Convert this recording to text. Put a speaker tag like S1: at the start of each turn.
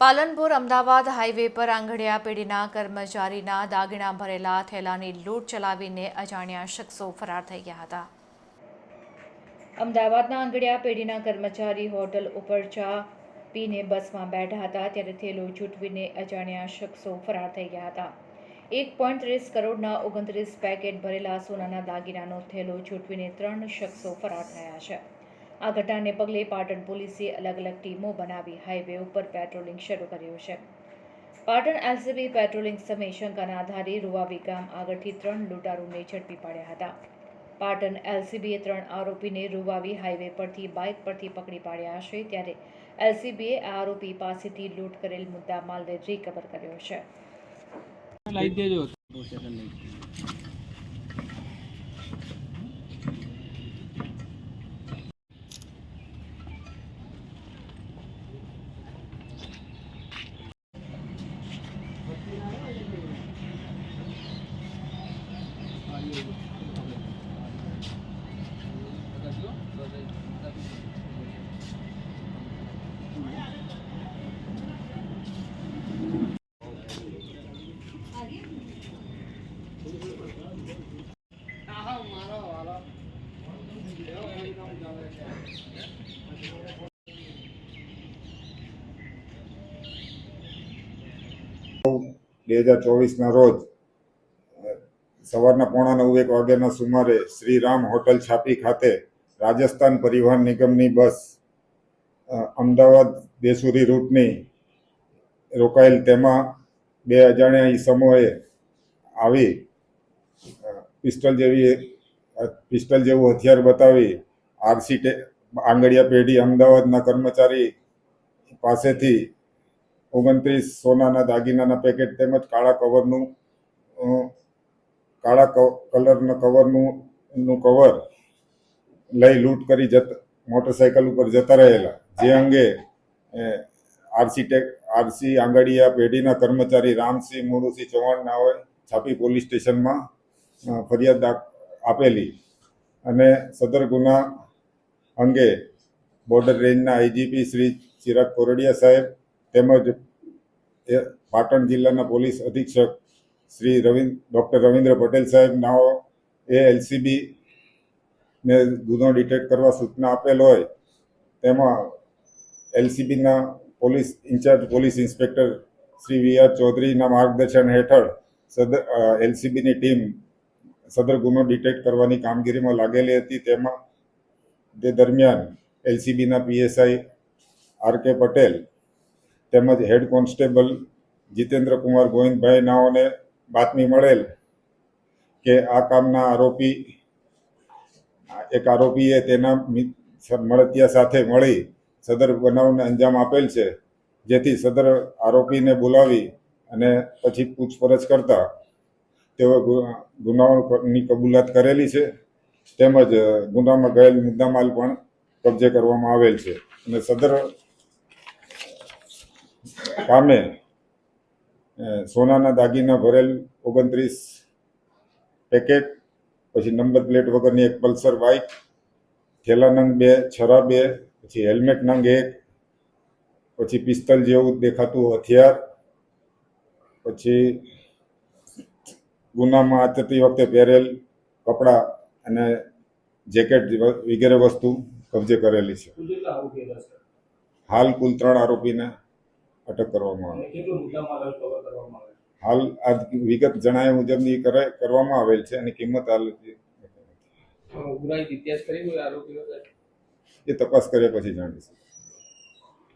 S1: Palanpur Ahmedabad highway પર આંગડિયા પેઢીના કર્મચારીના દાગીના ભરેલા થેલાની લૂંટ ચલાવીને અજાણ્યા શખ્સો ફરાર થઈ ગયા હતા. અમદાવાદના આંગડિયા પેઢીના કર્મચારી હોટલ ઉપર ચા પીને બસમાં બેઠા હતા, ત્યારે થેલો છૂટવીને અજાણ્યા શખ્સો ફરાર થઈ ગયા હતા. એક પોઈન્ટ ત્રીસ કરોડના ઓગણત્રીસ પેકેટ ભરેલા સોનાના દાગીનાનો થેલો છૂટવીને ત્રણ શખ્સો ફરાર થયા છે. આ ઘટનાને પગલે પાટણ પોલીસે અલગ અલગ ટીમો બનાવી હાઈવે ઉપર પેટ્રોલિંગ શરૂ કર્યું છે. પાટણ એલસીબી પેટ્રોલિંગ સમયે શંકાના આધારે રૂવાવી ગામ આગળથી ત્રણ લૂંટારૂને ઝડપી પાડ્યા હતા. પાટણ એલસીબીએ ત્રણ આરોપીને રૂવાવી હાઈવે પરથી બાઇક પરથી પકડી પાડ્યા છે ત્યારે એલસીબીએ આ આરોપી પાસેથી લૂંટ કરેલ મુદ્દા માલને રિકવર કર્યો છે.
S2: બે હજાર ચોવીસના રોજ સવારના પોણા નવ એક વાગ્યાના સુમારે શ્રીરામ હોટલ છાપી ખાતે રાજસ્થાન પરિવહન નિગમની બસ અમદાવાદ દેસુરી રૂટની રોકાયેલ તેમાં બે અજાણ્યા ઈસમોએ આવી પિસ્ટલ જેવી પિસ્ટલ જેવું હથિયાર બતાવી આરસી આંગડિયા પેઢી અમદાવાદના કર્મચારી પાસેથી ઓગણત્રીસ સોનાના દાગીનાના પેકેટ તેમજ કાળા કવરનું કાળા કલરના કવરનું કવર લઈ લૂંટ કરી જત, મોટરસાયકલ ઉપર જતા રહેલા. જે અંગે આરસી ટેક, આરસી આંગડિયા પેઢીના કર્મચારી રામસિંહ મુરુસિંહ ચૌહાણ નાઓએ છાપી પોલીસ સ્ટેશનમાં ફરિયાદ આપેલી. અને સદર ગુના અંગે બોર્ડર રેન્જના આઈજીપી શ્રી ચિરાગ કોરડિયા સાહેબ તેમજ એ પાટણ જિલ્લાના પોલીસ અધિક્ષક શ્રી રવિન્દ્ર ડૉક્ટર રવિન્દ્ર પટેલ સાહેબ નાઓ એ એલસીબી ને ગુનો ડિટેક્ટ કરવા સૂચના આપેલ હોય, તેમાં એલસીબીના police incharge, police inspector Shri V R ચૌધરીના માર્ગદર્શન હેઠળ સદર એલસીબીની ટીમ સદર ગુનો ડિટેક્ટ કરવાની કામગીરીમાં લાગેલી હતી. તેમાં તે દરમિયાન એલસીબીના પીએસઆઈ આર કે પટેલ તેમજ હેડ કોન્સ્ટેબલ જીતેન્દ્ર કુમાર ગોવિંદભાઈ નાઓને બાતમી મળેલ કે આ કામના આરોપી, એક આરોપીએ તેના મળતિયા સાથે મળી સદર બનાવને અંજામ આપેલ છે, જેથી સદર આરોપીને બોલાવી અને પછી પૂછપરછ કરતા તેઓ ગુનાઓની કબૂલાત કરેલી છે, તેમજ ગુનામાં ગયેલ મુદ્દામાલ પણ કબજે કરવામાં આવેલ છે. અને સદર કામે સોનાના દાગીના ભરેલ ઓગણત્રીસ પેકેટ પછી નંબર પ્લેટ વગરની એક પલ્સર બાઇક થેલા નંગ બે છરા બે પછી હેલ્મેટ નંગ એક પછી પિસ્તલ જેવું દેખાતું હથિયાર પછી ગુનામાં આચરતી વખતે પહેરેલ કપડાં અને જેકેટ વગેરે વસ્તુ કબજે કરેલી છે. હાલ કુલ ત્રણ આરોપીને અટક કરવામાં આવી. હાલ આ વિગત જણાવ્યા મુજબની કરે કરવામાં આવેલ છે અને કિંમત હાલ એ તપાસ કર્યા પછી જાણીશું.